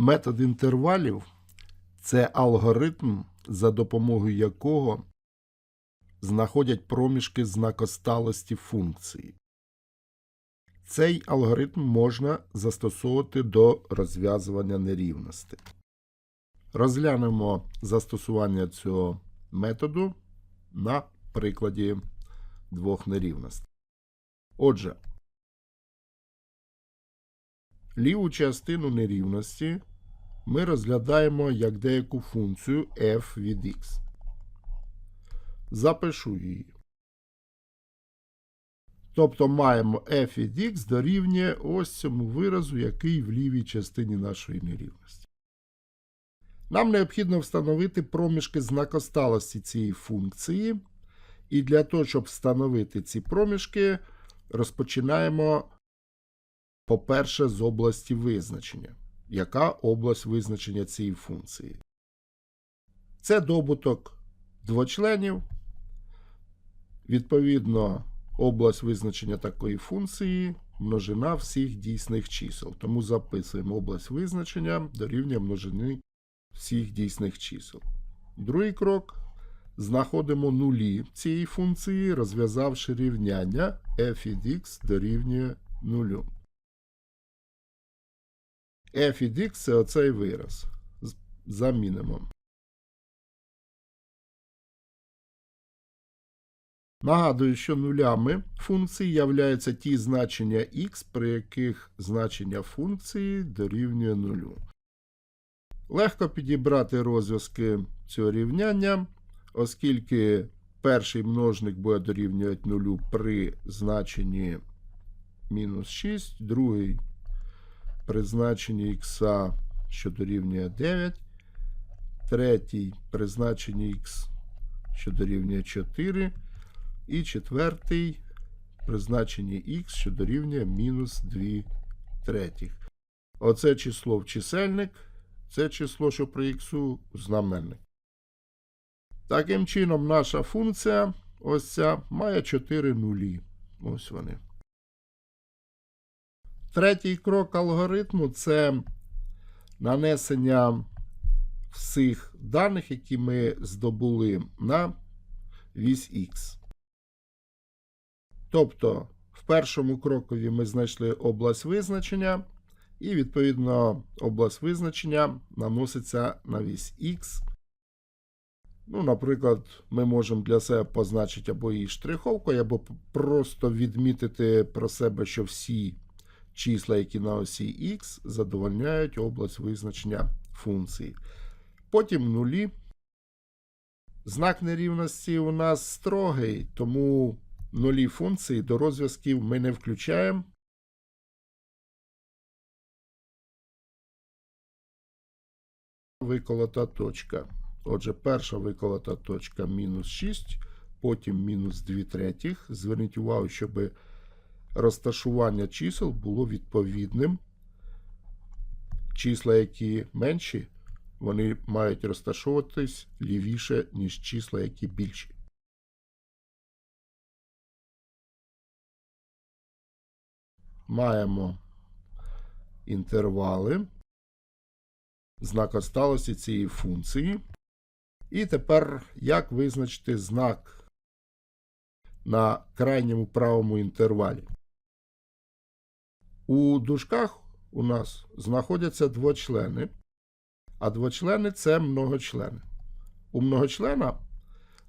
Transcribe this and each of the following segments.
Метод інтервалів це алгоритм, за допомогою якого знаходять проміжки знакосталості функції. Цей алгоритм можна застосовувати до розв'язування нерівностей. Розглянемо застосування цього методу на прикладі двох нерівностей. Отже, ліву частину нерівності ми розглядаємо як деяку функцію f від x. Запишу її. Тобто маємо f від x дорівнює ось цьому виразу, який в лівій частині нашої нерівності. Нам необхідно встановити проміжки знакосталості цієї функції. І для того, щоб встановити ці проміжки, розпочинаємо, по-перше, з області визначення. Яка область визначення цієї функції? Це добуток двочленів. Відповідно, область визначення такої функції множина всіх дійсних чисел. Тому записуємо область визначення дорівнює множини всіх дійсних чисел. Другий крок. Знаходимо нулі цієї функції, розв'язавши рівняння f від x дорівнює нулю. F від x це оцей вираз. З- Замінимо. Нагадую, що нулями функції являються ті значення x, при яких значення функції дорівнює нулю. Легко підібрати розв'язки цього рівняння, оскільки перший множник буде дорівнювати нулю при значенні мінус 6, другий при значенні х, що дорівнює 9, третій при значенні х, що дорівнює 4, і четвертий при значенні х, що дорівнює мінус 2 третіх. Оце число в чисельник, це число, що при х знаменник. Таким чином, наша функція ось ця має 4 нулі. Ось вони. Третій крок алгоритму це нанесення всіх даних, які ми здобули на вісь Х. Тобто, в першому крокові ми знайшли область визначення, і, відповідно, область визначення наноситься на вісь Х. Ну, наприклад, ми можемо для себе позначити або її штриховкою, або просто відмітити про себе, що всі числа, які на осі Х, задовольняють область визначення функції. Потім нулі. Знак нерівності у нас строгий, тому нулі функції до розв'язків ми не включаємо. Виколота точка. Отже, перша виколота точка мінус 6, потім мінус 2 третіх. Зверніть увагу, щоб розташування чисел було відповідним. Числа, які менші, вони мають розташовуватись лівіше, ніж числа, які більші. Маємо інтервали знакосталості цієї функції. І тепер як визначити знак на крайньому правому інтервалі? У дужках у нас знаходяться двочлени, а двочлени це многочлени. У многочлена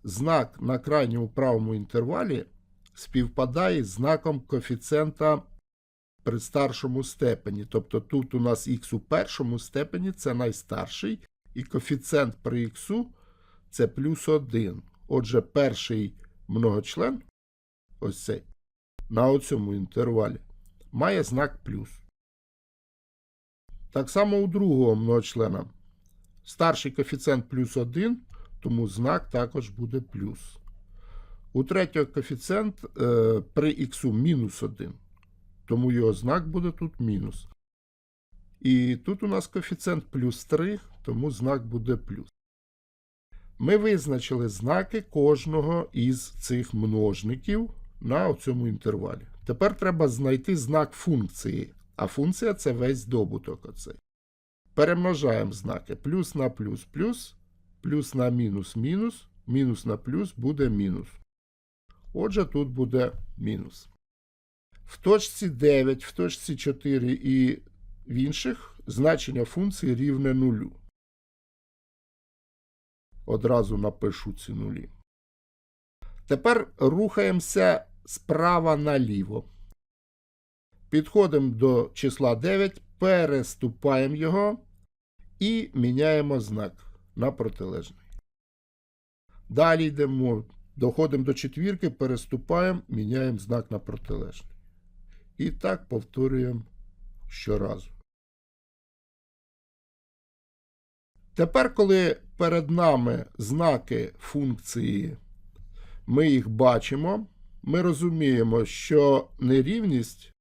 знак на крайньому правому інтервалі співпадає з знаком коефіцієнта при старшому степені. Тобто тут у нас х у першому степені це найстарший, і коефіцієнт при х це плюс 1. Отже, перший многочлен, ось цей, на оцьому інтервалі, має знак плюс. Так само у другого многочлена. Старший коефіцієнт плюс 1, тому знак також буде плюс. У третього коефіцієнт е, при х мінус 1. Тому його знак буде тут мінус. І тут у нас коефіцієнт плюс 3, тому знак буде плюс. Ми визначили знаки кожного із цих множників на цьому інтервалі. Тепер треба знайти знак функції, а функція це весь добуток. Оцей. Перемножаємо знаки. Плюс на плюс плюс, плюс на мінус мінус, мінус на плюс буде мінус. Отже, тут буде мінус. В точці 9, в точці 4 і в інших значення функції рівне нулю. Одразу напишу ці нулі. Тепер рухаємося справа наліво. Підходимо до числа 9, переступаємо його і міняємо знак на протилежний. Далі йдемо, доходимо до четвірки, переступаємо, міняємо знак на протилежний. І так повторюємо щоразу. Тепер, коли перед нами знаки функції, ми їх бачимо, ми розуміємо, що нерівність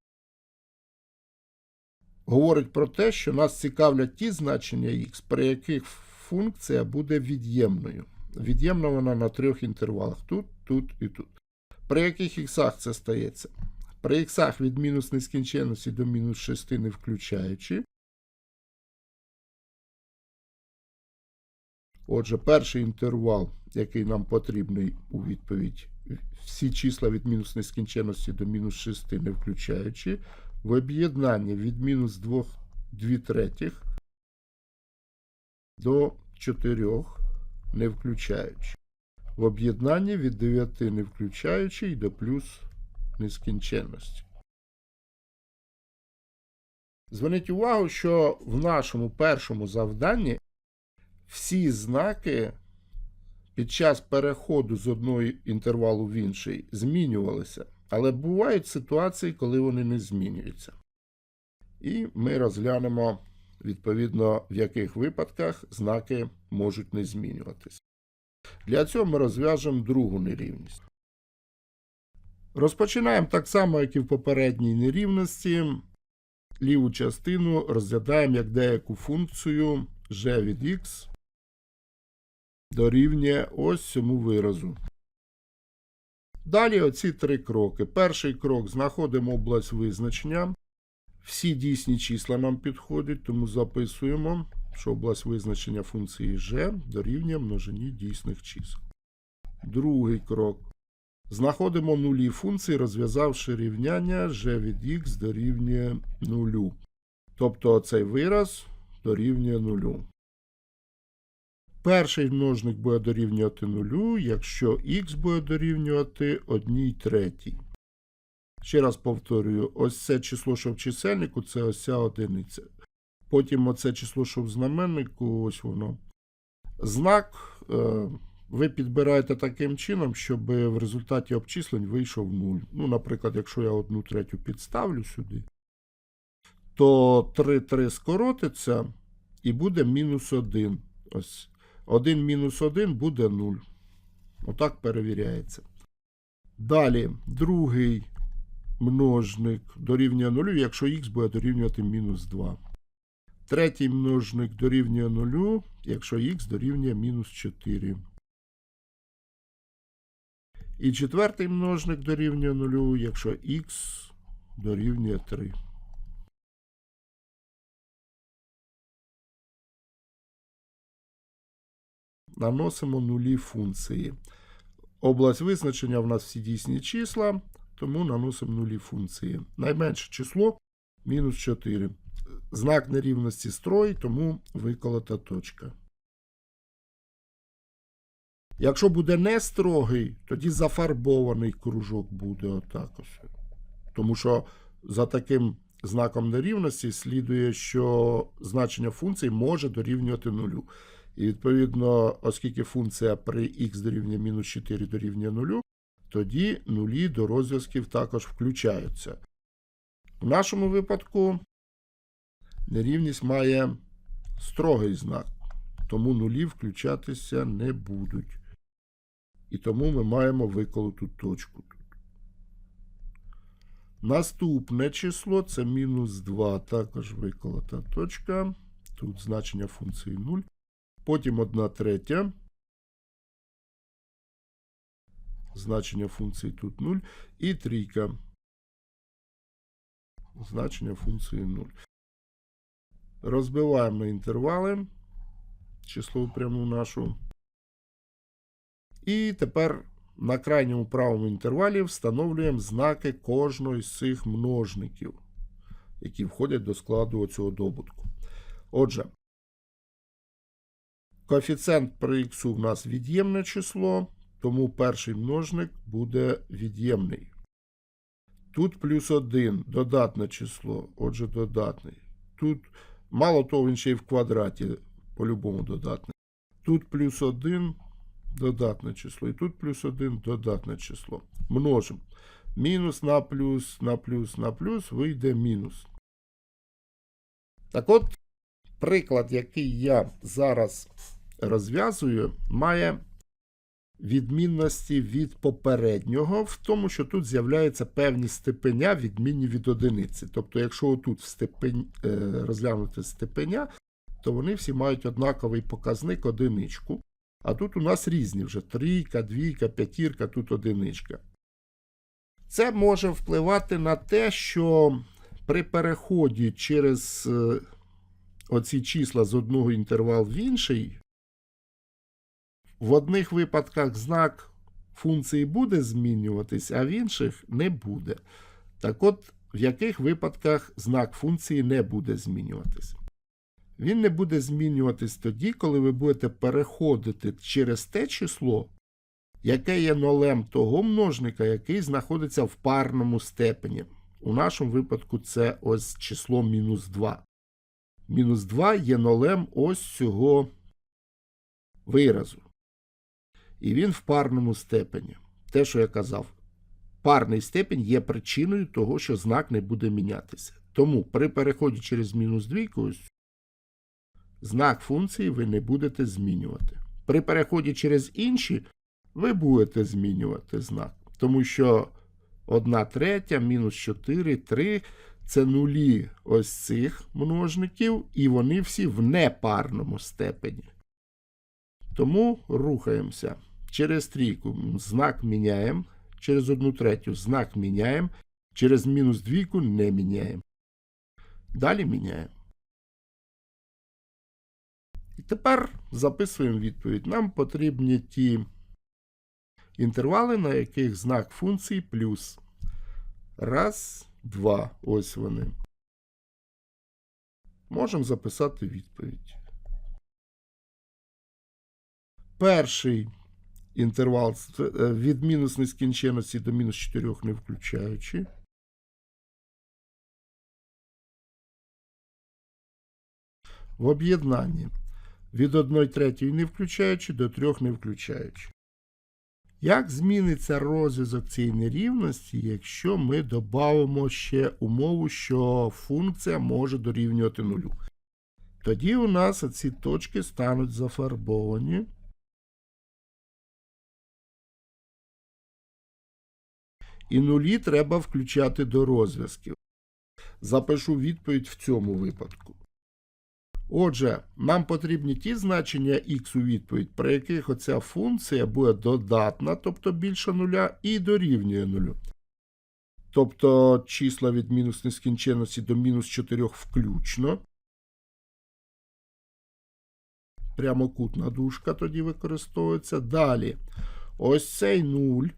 говорить про те, що нас цікавлять ті значення х, при яких функція буде від'ємною. Від'ємна вона на трьох інтервалах тут, тут і тут. При яких іксах це стається? При іксах від мінус нескінченності до мінус 6 не включаючи. Отже, перший інтервал, який нам потрібний у відповідь, всі числа від мінус нескінченності до мінус 6 не включаючи, в об'єднанні від мінус 2 2 третіх до 4 не включаючи. В об'єднанні від 9 не включаючи і до плюс нескінченності. Зверніть увагу, що в нашому першому завданні всі знаки під час переходу з одного інтервалу в інший змінювалися. Але бувають ситуації, коли вони не змінюються. І ми розглянемо, відповідно, в яких випадках знаки можуть не змінюватися. Для цього ми розв'яжемо другу нерівність. Розпочинаємо так само, як і в попередній нерівності. Ліву частину розглядаємо як деяку функцію g від x дорівнює ось цьому виразу. Далі оці три кроки. Перший крок знаходимо область визначення. Всі дійсні числа нам підходять, тому записуємо, що область визначення функції g дорівнює множині дійсних чисел. Другий крок. Знаходимо нулі функції, розв'язавши рівняння g від x дорівнює нулю. Тобто цей вираз дорівнює нулю. Перший множник буде дорівнювати нулю, якщо х буде дорівнювати 1 третій. Ще раз повторюю, ось це число, що в чисельнику, це ось ця одиниця. Потім оце число, що в знаменнику, ось воно. Знак е, ви підбираєте таким чином, щоб в результаті обчислень вийшов 0. Ну, наприклад, якщо я одну третю підставлю сюди, то 3 3 скоротиться і буде мінус 1. Ось. 1 мінус 1 буде 0. Отак перевіряється. Далі, другий множник дорівнює 0, якщо х буде дорівнювати мінус 2. Третій множник дорівнює 0, якщо х дорівнює мінус 4. І четвертий множник дорівнює 0, якщо х дорівнює 3. Наносимо нулі функції. Область визначення в нас всі дійсні числа, тому наносимо нулі функції. Найменше число мінус 4. Знак нерівності строй, тому виколота точка. Якщо буде не строгий, тоді зафарбований кружок буде отак. Тому що за таким знаком нерівності слідує, що значення функції може дорівнювати нулю. І відповідно, оскільки функція при х дорівнює мінус 4 дорівнює 0, тоді нулі до розв'язків також включаються. В нашому випадку нерівність має строгий знак, тому нулі включатися не будуть. І тому ми маємо виколоту точку. Наступне число це мінус 2, також виколота точка. Тут значення функції 0. Потім 1 третя. Значення функції тут 0. І трійка. Значення функції 0. Розбиваємо інтервали число пряму нашу. І тепер на крайньому правому інтервалі встановлюємо знаки кожного з цих множників, які входять до складу цього добутку. Отже, коефіцієнт при х у нас від'ємне число, тому перший множник буде від'ємний. Тут плюс 1 додатне число, отже, додатний. Тут, мало того, він ще й в квадраті, по-любому додатний. Тут плюс 1 додатне число. І тут плюс 1 додатне число. Множимо. Мінус на плюс, на плюс, на плюс вийде мінус. Так от, приклад, який я зараз розв'язую, має відмінності від попереднього, в тому, що тут з'являються певні степеня, відмінні від одиниці. Тобто, якщо тут степень, е, розглянути степеня, то вони всі мають однаковий показник одиничку. А тут у нас різні вже трійка, двійка, п'ятірка, тут одиничка. Це може впливати на те, що при переході через е, оці числа з одного інтервалу в інший, в одних випадках знак функції буде змінюватись, а в інших не буде. Так от, в яких випадках знак функції не буде змінюватись? Він не буде змінюватись тоді, коли ви будете переходити через те число, яке є нолем того множника, який знаходиться в парному степені. У нашому випадку це ось число мінус 2. Мінус 2 є нолем ось цього виразу. І він в парному степені. Те, що я казав, парний степень є причиною того, що знак не буде мінятися. Тому при переході через мінус 2 ось знак функції ви не будете змінювати. При переході через інші ви будете змінювати знак. Тому що 1 третя, мінус 4, 3 це нулі ось цих множників, і вони всі в непарному степені. Тому рухаємося. Через трійку знак міняємо, через одну третю знак міняємо, через мінус двійку не міняємо. Далі міняємо. І тепер записуємо відповідь. Нам потрібні ті інтервали, на яких знак функції плюс. Раз, два. Ось вони. Можемо записати відповідь. Перший інтервал е, від мінус нескінченності до мінус 4 не включаючи. В об'єднанні від 1 третьої не включаючи до 3 не включаючи. Як зміниться розв'язок цієї нерівності, якщо ми додамо ще умову, що функція може дорівнювати нулю? Тоді у нас ці точки стануть зафарбовані. І нулі треба включати до розв'язків. Запишу відповідь в цьому випадку. Отже, нам потрібні ті значення х у відповідь, при яких оця функція буде додатна, тобто більше нуля, і дорівнює нулю. Тобто числа від мінус нескінченності до мінус 4 включно. Прямокутна дужка тоді використовується. Далі, ось цей нуль,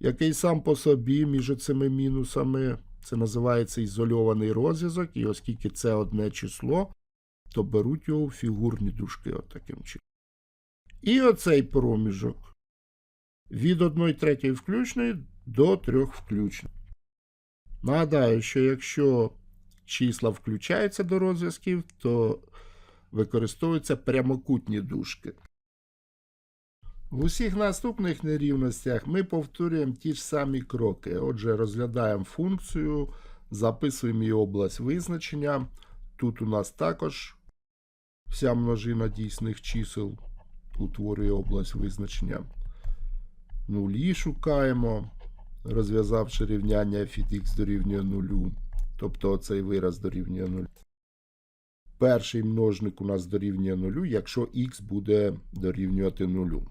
який сам по собі між цими мінусами, це називається ізольований розв'язок, і оскільки це одне число, то беруть його в фігурні дужки отаким чином. І оцей проміжок від 1 третьої включної до 3 включно. Нагадаю, що якщо числа включаються до розв'язків, то використовуються прямокутні дужки. В усіх наступних нерівностях ми повторюємо ті ж самі кроки. Отже, розглядаємо функцію, записуємо її область визначення. Тут у нас також вся множина дійсних чисел утворює область визначення. Нулі шукаємо, розв'язавши рівняння f x дорівнює нулю. Тобто оцей вираз дорівнює 0. Перший множник у нас дорівнює нулю, якщо х буде дорівнювати нулю.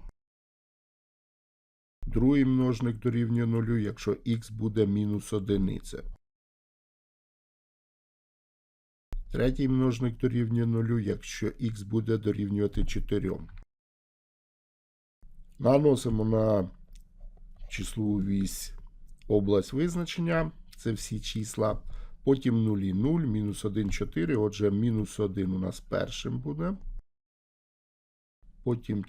Другий множник дорівнює нулю, якщо х буде мінус одиниця. Третій множник дорівнює 0, якщо х буде дорівнювати 4. Наносимо на числову вісь область визначення. Це всі числа. Потім 0 і 0, мінус 1, 4. Отже, мінус 1 у нас першим буде. Потім,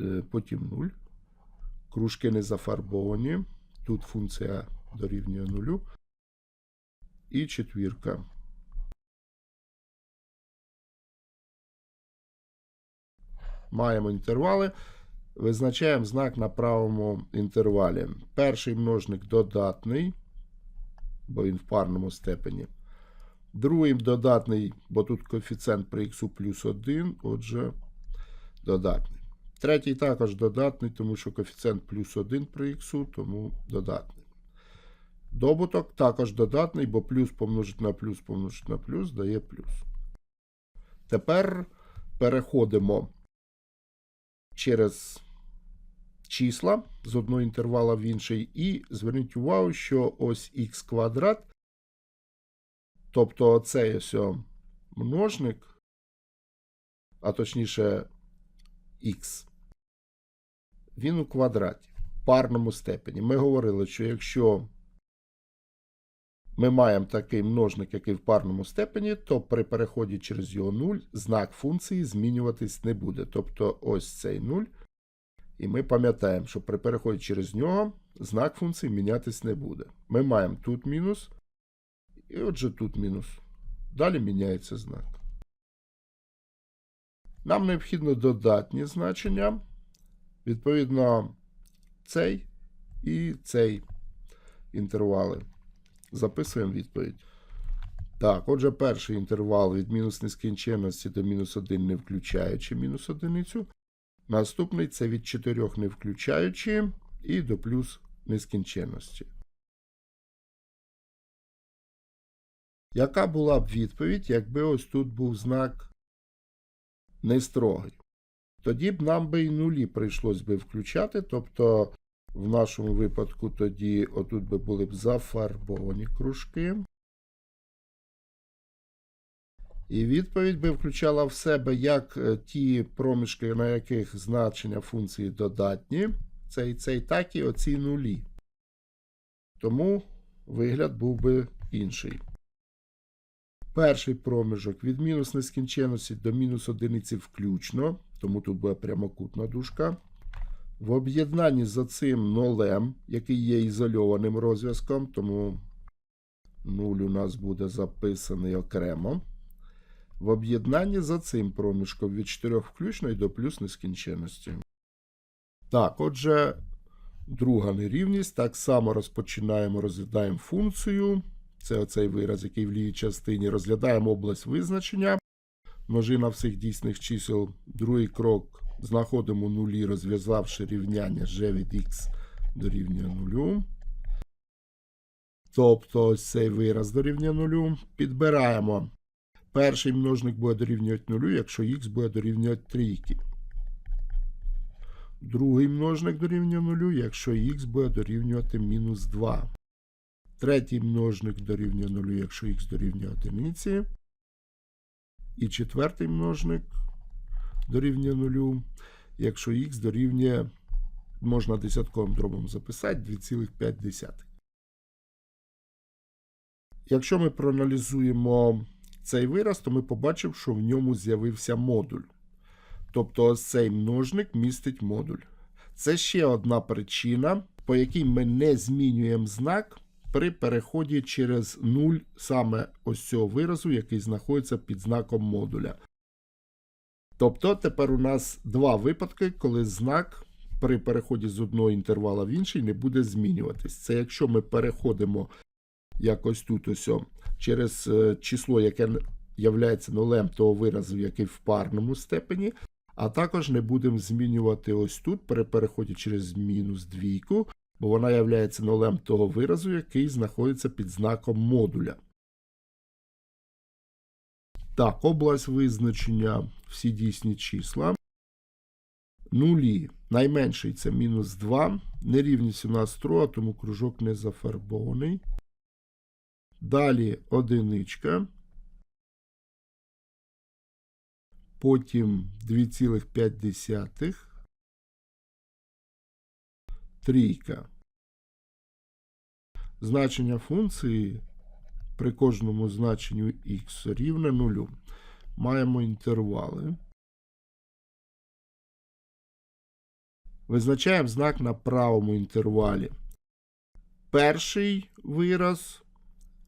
е, потім 0. Кружки не зафарбовані. Тут функція дорівнює 0. І четвірка. Маємо інтервали. Визначаємо знак на правому інтервалі. Перший множник додатний, бо він в парному степені. Другий додатний, бо тут коефіцієнт при х плюс 1, отже, додатний. Третій також додатний, тому що коефіцієнт плюс 1 при х, тому додатний. Добуток також додатний, бо плюс помножити на плюс помножити на плюс дає плюс. Тепер переходимо через числа з одного інтервала в інший, і зверніть увагу, що ось х квадрат, тобто оцей ось множник, а точніше х, він у квадраті, в парному степені. Ми говорили, що якщо ми маємо такий множник, який в парному степені, то при переході через його 0 знак функції змінюватись не буде. Тобто ось цей 0. І ми пам'ятаємо, що при переході через нього знак функції мінятись не буде. Ми маємо тут мінус, і отже тут мінус. Далі міняється знак. Нам необхідно додатні значення. Відповідно, цей і цей інтервали. Записуємо відповідь. Так, отже, перший інтервал від мінус нескінченності до мінус 1 не включаючи мінус одиницю. Наступний це від 4 не включаючи і до плюс нескінченності. Яка була б відповідь, якби ось тут був знак нестрогий? Тоді б нам би і нулі прийшлось би включати, тобто в нашому випадку тоді отут би були б зафарбовані кружки. І відповідь би включала в себе як е, ті проміжки, на яких значення функції додатні, цей цей, так і оці нулі. Тому вигляд був би інший. Перший проміжок від мінус нескінченності до мінус одиниці включно, тому тут буде прямокутна дужка. В об'єднанні за цим нолем, який є ізольованим розв'язком, тому 0 у нас буде записаний окремо. В об'єднанні за цим проміжком від 4 включно і до плюс нескінченності. Так, отже, друга нерівність. Так само розпочинаємо, розглядаємо функцію. Це оцей вираз, який в лівій частині. Розглядаємо область визначення. Множина всіх дійсних чисел. Другий крок. Знаходимо нулі, розв'язавши рівняння g від x дорівнює нулю. Тобто ось цей вираз дорівнює нулю. Підбираємо. Перший множник буде дорівнювати нулю, якщо х буде дорівнювати трійки. Другий множник дорівнює нулю, якщо х буде дорівнювати мінус 2. Третій множник дорівнює нулю, якщо х дорівнює одиниці. І четвертий множник дорівнює нулю, якщо х дорівнює, можна десятковим дробом записати, 2,5. Якщо ми проаналізуємо цей вираз, то ми побачимо, що в ньому з'явився модуль. Тобто ось цей множник містить модуль. Це ще одна причина, по якій ми не змінюємо знак при переході через 0 саме ось цього виразу, який знаходиться під знаком модуля. Тобто тепер у нас два випадки, коли знак при переході з одного інтервала в інший не буде змінюватись. Це якщо ми переходимо якось тут ось через е, число, яке являється нулем того виразу, який в парному степені, а також не будемо змінювати ось тут при переході через мінус двійку, бо вона являється нулем того виразу, який знаходиться під знаком модуля. Так, область визначення всі дійсні числа. Нулі. Найменший це мінус 2. Нерівність у нас троя, тому кружок не зафарбований. Далі одиничка. потім 2,5, трійка. Значення функції при кожному значенню х рівне нулю. Маємо інтервали. Визначаємо знак на правому інтервалі. Перший вираз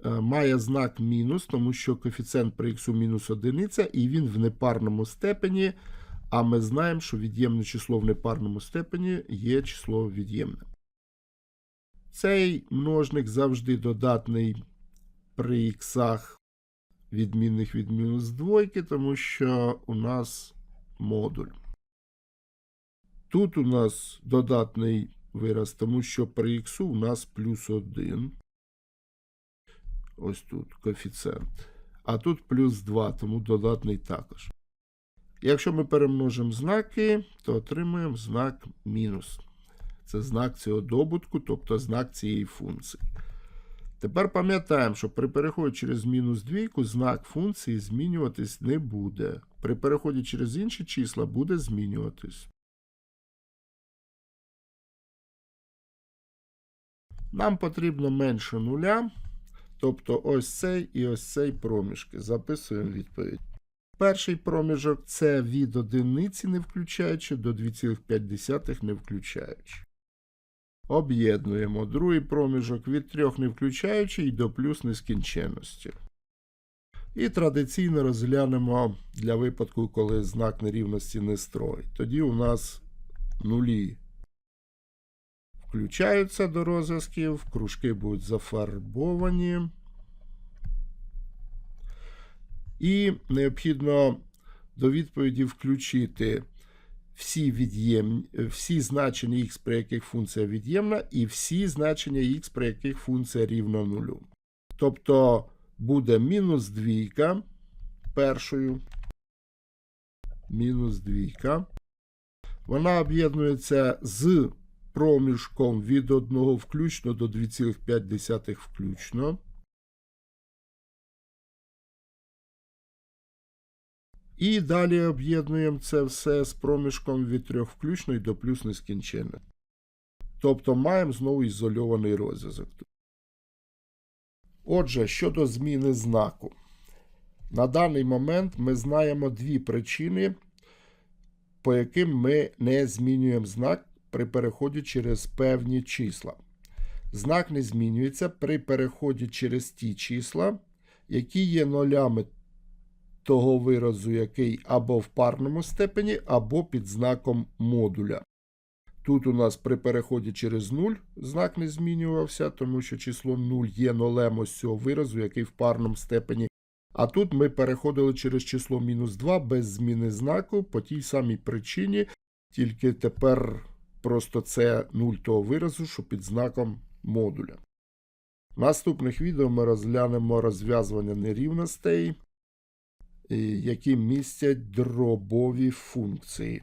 е, має знак мінус, тому що коефіцієнт при х мінус одиниця, і він в непарному степені. А ми знаємо, що від'ємне число в непарному степені є число від'ємне. Цей множник завжди додатний при іксах відмінних від мінус двойки, тому що у нас модуль. Тут у нас додатний вираз, тому що при х у нас плюс 1. Ось тут коефіцієнт. А тут плюс 2, тому додатний також. Якщо ми перемножимо знаки, то отримуємо знак мінус. Це знак цього добутку, тобто знак цієї функції. Тепер пам'ятаємо, що при переході через мінус двійку знак функції змінюватись не буде. При переході через інші числа буде змінюватись. Нам потрібно менше нуля, тобто ось цей і ось цей проміжки. Записуємо відповідь. Перший проміжок це від одиниці не включаючи до 2,5 не включаючи. Об'єднуємо другий проміжок від 3 не включаючи і до плюс нескінченності. І традиційно розглянемо для випадку, коли знак нерівності не строїть. Тоді у нас нулі включаються до розв'язків, кружки будуть зафарбовані. І необхідно до відповіді включити всі від'єм... всі значення х, при яких функція від'ємна, і всі значення х, при яких функція рівна нулю. Тобто буде мінус двійка першою. Мінус двійка. Вона об'єднується з проміжком від 1 включно до 2,5 включно. І далі об'єднуємо це все з проміжком від 3 включно до плюс нескінченне. Тобто маємо знову ізольований розв'язок. Отже, щодо зміни знаку. На даний момент ми знаємо дві причини, по яким ми не змінюємо знак при переході через певні числа. Знак не змінюється при переході через ті числа, які є нолями того виразу, який або в парному степені, або під знаком модуля. Тут у нас при переході через 0 знак не змінювався, тому що число 0 є нолем ось цього виразу, який в парному степені. А тут ми переходили через число мінус 2 без зміни знаку по тій самій причині, тільки тепер просто це 0 того виразу, що під знаком модуля. В наступних відео ми розглянемо розв'язування нерівностей, які містять дробові функції.